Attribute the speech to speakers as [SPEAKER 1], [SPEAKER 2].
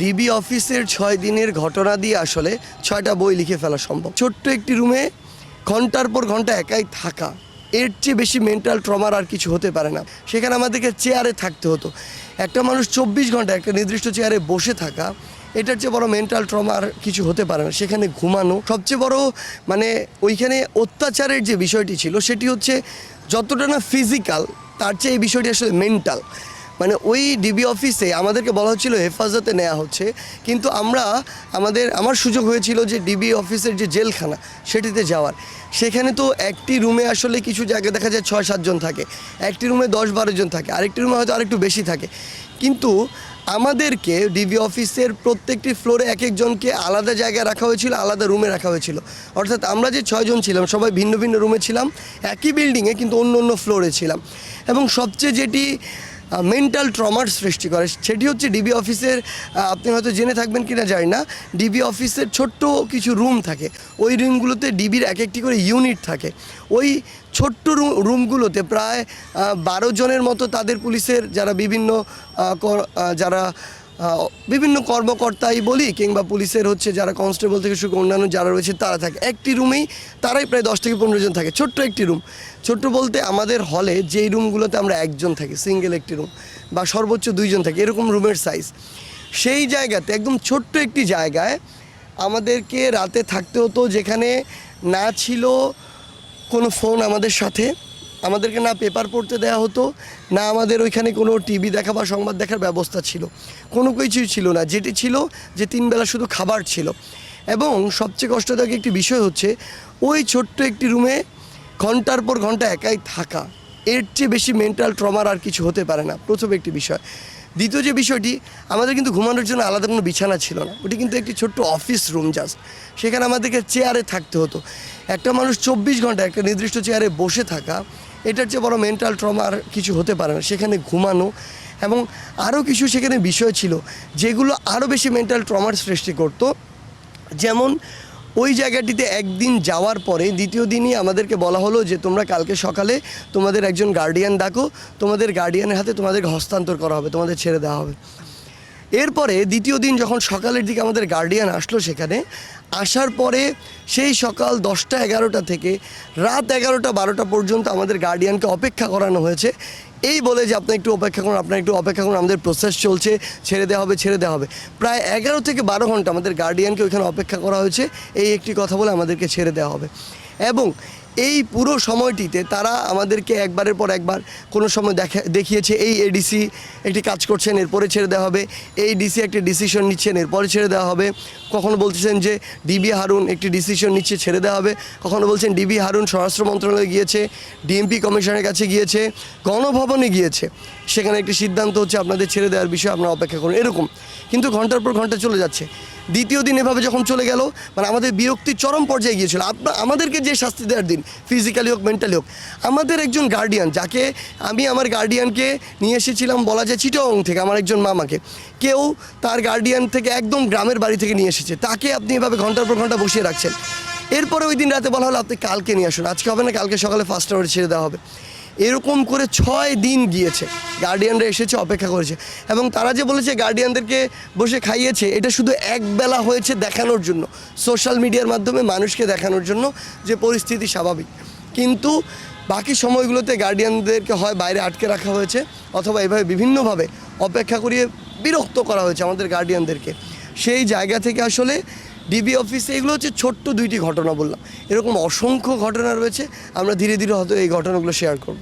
[SPEAKER 1] DB অফিসের ছয় দিনের ঘটনা দিয়ে আসলে ছয়টা বই লিখে ফেলা সম্ভব। ছোট্ট একটি রুমে ঘণ্টার পর ঘণ্টা একাই থাকা। এর চেয়ে বেশি মেন্টাল ট্রমার আর কিছু হতে পারে না। সেখানে আমাদেরকে চেয়ারে থাকতে হতো। একটা মানুষ চব্বিশ ঘণ্টা একটা নির্দিষ্ট চেয়ারে বসে থাকা, এটার চেয়ে বড় মেন্টাল ট্রমা আর কিছু হতে পারে না। সেখানে ঘুমানো সবচেয়ে বড় মানে ওইখানে অত্যাচারের যে বিষয়টি ছিল, সেটি হচ্ছে যতটা না ফিজিক্যাল তার চেয়ে এই বিষয়টি আসলে মেন্টাল মানে ওই ডিবি অফিসে আমাদেরকে বলা হচ্ছিল, হেফাজতে নেওয়া হচ্ছে। কিন্তু আমরা আমাদের, আমার সুযোগ হয়েছিল যে ডিবি অফিসের যে জেলখানা, সেটিতে যাওয়ার। সেখানে তো একটি রুমে আসলে কিছু জায়গায় দেখা যায় ছয় সাতজন থাকে। একটি রুমে দশ, বারো জন থাকে। আরেকটি রুমে হয়তো আরেকটু বেশি থাকে। কিন্তু আমাদেরকে ডিবি অফিসের প্রত্যেকটি ফ্লোরে এক একজনকে আলাদা জায়গায় রাখা হয়েছিল, আলাদা রুমে রাখা হয়েছিল। অর্থাৎ আমরা যে ছয়জন ছিলাম, সবাই ভিন্ন ভিন্ন রুমে ছিলাম। একই বিল্ডিংয়ে কিন্তু অন্য অন্য ফ্লোরে ছিলাম। এবং সবচেয়ে যেটি মেন্টাল ট্রমার সৃষ্টি করে। সেটি হচ্ছে ডিবি অফিসের আপনি হয়তো জেনে থাকবেন কিনা জানি না ডিবি অফিসের ছোট্ট কিছু রুম থাকে। ওই রুমগুলোতে ডিবির এক একটি করে ইউনিট থাকে। ওই ছোট্ট রুম রুমগুলোতে প্রায় বারো জনের মতো তাদের পুলিশের যারা বিভিন্ন যারা বিভিন্ন কর্মকর্তাই বলি কিংবা পুলিশের হচ্ছে যারা কনস্টেবল থেকে শুরু অন্যান্য যারা রয়েছে, তারা থাকে। একটি রুমেই তারাই প্রায় দশ থেকে পনেরো জন থাকে। ছোট্ট একটি রুম। ছোট্ট বলতে আমাদের হলে যেই রুমগুলোতে আমরা একজন থাকি, সিঙ্গেল একটি রুম বা সর্বোচ্চ দুইজন থাকি, এরকম রুমের সাইজ। সেই জায়গাতে, একদম ছোট্ট একটি জায়গায় আমাদেরকে রাতে থাকতে হতো যেখানে না ছিল কোনো ফোন আমাদের সাথে। আমাদেরকে না পেপার পড়তে দেওয়া হতো, না আমাদের ওইখানে কোনো টিভি দেখা বা সংবাদ দেখার ব্যবস্থা ছিল। কোনো কিছুই ছিল না। যেটি ছিল যে তিনবেলা শুধু খাবার ছিল। এবং সবচেয়ে কষ্টদায়ক একটি বিষয় হচ্ছে, ওই ছোট্ট একটি রুমে ঘণ্টার পর ঘণ্টা একাই থাকা, এর চেয়ে বেশি মেন্টাল ট্রমার আর কিছু হতে পারে না। প্রথম একটি বিষয়। দ্বিতীয় যে বিষয়টি, আমাদের কিন্তু ঘুমানোর জন্য আলাদা কোনো বিছানা ছিল না। ওটি কিন্তু একটি ছোট্ট অফিস রুম জাস্ট সেখানে আমাদেরকে চেয়ারে থাকতে হতো। একটা মানুষ চব্বিশ ঘণ্টা একটা নির্দিষ্ট চেয়ারে বসে থাকা এটার চেয়ে বড় মেন্টাল ট্রমা আর কিছু হতে পারে না, সেখানে ঘুমানো এবং আরও কিছু সেখানে বিষয় ছিল যেগুলো আরও বেশি মেন্টাল ট্রমার সৃষ্টি করতো। যেমন ওই জায়গাটিতে একদিন যাওয়ার পরে দ্বিতীয় দিনই আমাদেরকে বলা হলো যে, তোমরা কালকে সকালে তোমাদের একজন গার্ডিয়ান ডাকো, তোমাদের গার্ডিয়ানের হাতে তোমাদেরকে হস্তান্তর করা হবে, তোমাদের ছেড়ে দেওয়া হবে। এরপরে দ্বিতীয় দিন যখন সকালের দিকে আমাদের গার্ডিয়ান আসলো সেখানে, আসার পরে সেই সকাল দশটা এগারোটা থেকে রাত এগারোটা বারোটা পর্যন্ত আমাদের গার্ডিয়ানকে অপেক্ষা করানো হয়েছে। এই বলে যে, আপনি একটু অপেক্ষা করুন, আপনার একটু অপেক্ষা করুন, আমাদের প্রসেস চলছে, ছেড়ে দেওয়া হবে, ছেড়ে দেওয়া হবে। প্রায় এগারো থেকে বারো ঘণ্টা আমাদের গার্ডিয়ানকে ওইখানে অপেক্ষা করা হয়েছে, এই একটি কথা বলে আমাদেরকে ছেড়ে দেওয়া হবে। এবং এই পুরো সময়টিতে তারা আমাদেরকে একবারের পর একবার কোনো সময় দেখা, দেখিয়েছে, এই এডিসি একটি কাজ করছেন, এরপরে ছেড়ে দেওয়া হবে। এই ডিসি একটি ডিসিশন নিচ্ছেন, এরপরে ছেড়ে দেওয়া হবে। কখনো বলতেছেন যে ডিবি হারুন একটি ডিসিশন নিচ্ছে, ছেড়ে দেওয়া হবে। কখনো বলছেন ডিবি হারুন স্বরাষ্ট্র মন্ত্রণালয়ে গিয়েছে ডিএমপি কমিশনের কাছে গিয়েছে, গণভবনে গিয়েছে। সেখানে একটি সিদ্ধান্ত হচ্ছে আপনাদের ছেড়ে দেওয়ার বিষয়ে আপনারা অপেক্ষা করুন, এরকম। কিন্তু ঘণ্টার পর ঘণ্টা চলে যাচ্ছে। দ্বিতীয় দিন এভাবে যখন চলে গেল মানে আমাদের বিরক্তির চরম পর্যায়ে গিয়েছিল। আপনার আমাদেরকে যে শাস্তি দেওয়ার দিন ফিজিক্যালি হোক মেন্টালি হোক, আমাদের একজন গার্ডিয়ান যাকে আমি আমার গার্ডিয়ানকে নিয়ে এসেছিলাম বলা যায় চিটং থেকে, আমার একজন মামাকে, কেউ তার গার্ডিয়ান থেকে একদম গ্রামের বাড়ি থেকে নিয়ে এসেছে। তাকে আপনি এভাবে ঘণ্টার পর ঘণ্টা বসিয়ে রাখছেন। এরপরে ওই দিন রাতে বলা হলো, আপনি কালকে নিয়ে আসুন, আজকে হবে না, কালকে সকালে ফার্স্ট আওয়ারে ছেড়ে দেওয়া হবে। এরকম করে ছয় দিন গিয়েছে। গার্ডিয়ানরা এসেছে, অপেক্ষা করেছে। এবং তারা যে বলেছে গার্ডিয়ানদেরকে বসে খাইয়েছে, এটা শুধু এক বেলা হয়েছে দেখানোর জন্য। সোশ্যাল মিডিয়ার মাধ্যমে মানুষকে দেখানোর জন্য যে পরিস্থিতি স্বাভাবিক। কিন্তু বাকি সময়গুলোতে গার্ডিয়ানদেরকে হয় বাইরে আটকে রাখা হয়েছে, অথবা এভাবে বিভিন্নভাবে অপেক্ষা করিয়ে বিরক্ত করা হয়েছে আমাদের গার্ডিয়ানদেরকে সেই জায়গা থেকে আসলে ডিবি অফিসে এগুলো হচ্ছে ছোট্ট দুইটি ঘটনা বললাম। এরকম অসংখ্য ঘটনা রয়েছে, আমরা ধীরে ধীরে হয়তো এই ঘটনাগুলো শেয়ার করব।